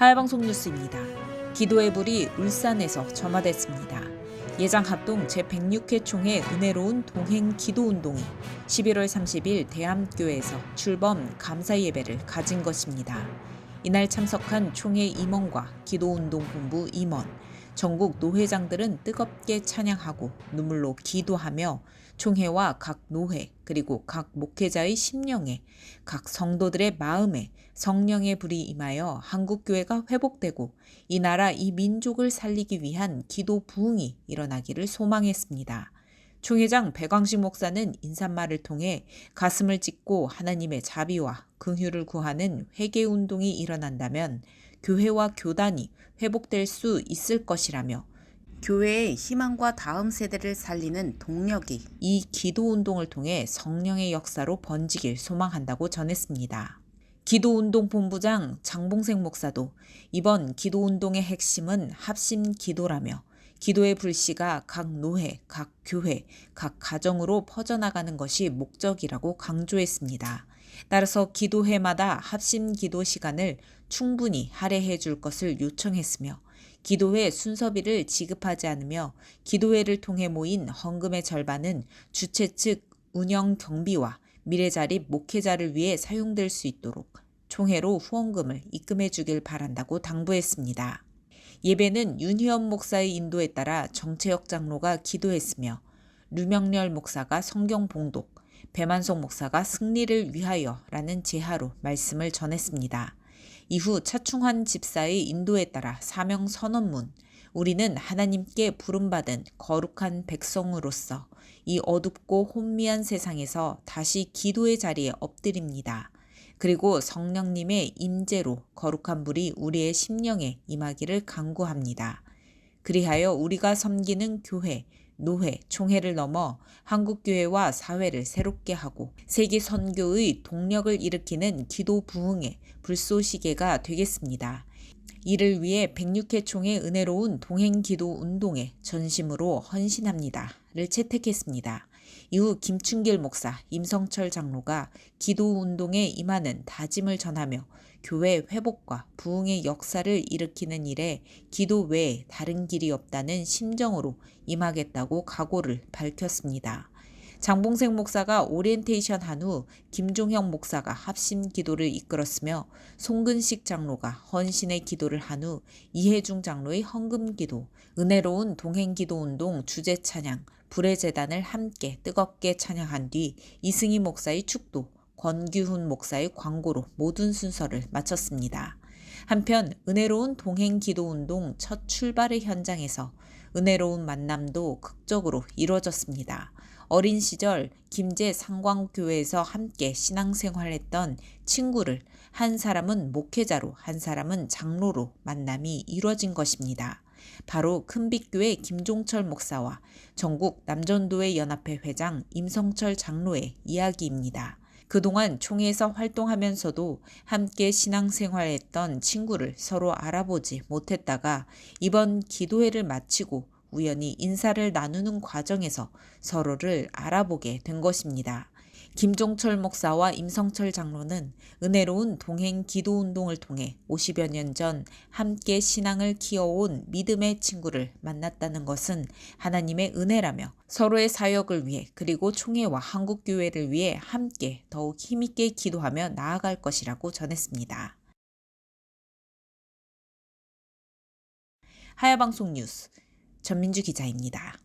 하야방송 뉴스입니다. 기도의 불이 울산에서 점화됐습니다. 예장 합동 제106회 총회 은혜로운 동행 기도 운동이 11월 30일 대암교회에서 출범 감사 예배를 가진 것입니다. 이날 참석한 총회 임원과 기도 운동 본부 임원, 전국 노회장들은 뜨겁게 찬양하고 눈물로 기도하며 총회와 각 노회 그리고 각 목회자의 심령에 각 성도들의 마음에 성령의 불이 임하여 한국 교회가 회복되고 이 나라 이 민족을 살리기 위한 기도 부흥이 일어나기를 소망했습니다. 총회장 백광식 목사는 인사말을 통해 가슴을 찢고 하나님의 자비와 긍휼을 구하는 회개 운동이 일어난다면 교회와 교단이 회복될 수 있을 것이라며 교회의 희망과 다음 세대를 살리는 동력이 이 기도 운동을 통해 성령의 역사로 번지길 소망한다고 전했습니다. 기도운동 본부장 장봉생 목사도 이번 기도운동의 핵심은 합심 기도라며 기도의 불씨가 각 노회, 각 교회, 각 가정으로 퍼져나가는 것이 목적이라고 강조했습니다. 따라서 기도회마다 합심 기도 시간을 충분히 할애해 줄 것을 요청했으며 기도회 순서비를 지급하지 않으며 기도회를 통해 모인 헌금의 절반은 주최 측 운영 경비와 미래 자립 목회자를 위해 사용될 수 있도록 총회로 후원금을 입금해 주길 바란다고 당부했습니다. 예배는 윤희원 목사의 인도에 따라 정채혁 장로가 기도했으며 류명렬 목사가 성경 봉독, 배만석 목사가 승리를 위하여라는 제하로 말씀을 전했습니다. 이후 차충환 집사의 인도에 따라 사명 선언문, 우리는 하나님께 부름받은 거룩한 백성으로서 이 어둡고 혼미한 세상에서 다시 기도의 자리에 엎드립니다. 그리고 성령님의 임재로 거룩한 불이 우리의 심령에 임하기를 간구합니다. 그리하여 우리가 섬기는 교회, 노회, 총회를 넘어 한국교회와 사회를 새롭게 하고 세계 선교의 동력을 일으키는 기도 부흥의 불쏘시개가 되겠습니다. 이를 위해 106회 총회 은혜로운 동행 기도 운동에 전심으로 헌신합니다 를 채택했습니다. 이후 김춘길 목사, 임성철 장로가 기도 운동에 임하는 다짐을 전하며 교회 회복과 부흥의 역사를 일으키는 일에 기도 외에 다른 길이 없다는 심정으로 임하겠다고 각오를 밝혔습니다. 장봉생 목사가 오리엔테이션 한 후 김종형 목사가 합심 기도를 이끌었으며 송근식 장로가 헌신의 기도를 한 후 이해중 장로의 헌금 기도, 은혜로운 동행 기도 운동 주제 찬양, 불의 재단을 함께 뜨겁게 찬양한 뒤 이승희 목사의 축도, 권규훈 목사의 광고로 모든 순서를 마쳤습니다. 한편 은혜로운 동행 기도 운동 첫 출발의 현장에서 은혜로운 만남도 극적으로 이루어졌습니다. 어린 시절 김제 상광교회에서 함께 신앙생활했던 친구를 한 사람은 목회자로 한 사람은 장로로 만남이 이루어진 것입니다. 바로 큰빛교회 김종철 목사와 전국 남전도회 연합회 회장 임성철 장로의 이야기입니다. 그동안 총회에서 활동하면서도 함께 신앙생활했던 친구를 서로 알아보지 못했다가 이번 기도회를 마치고 우연히 인사를 나누는 과정에서 서로를 알아보게 된 것입니다. 김종철 목사와 임성철 장로는 은혜로운 동행 기도 운동을 통해 50여 년 전 함께 신앙을 키워온 믿음의 친구를 만났다는 것은 하나님의 은혜라며 서로의 사역을 위해 그리고 총회와 한국교회를 위해 함께 더욱 힘있게 기도하며 나아갈 것이라고 전했습니다. 하야방송 뉴스 전민주 기자입니다.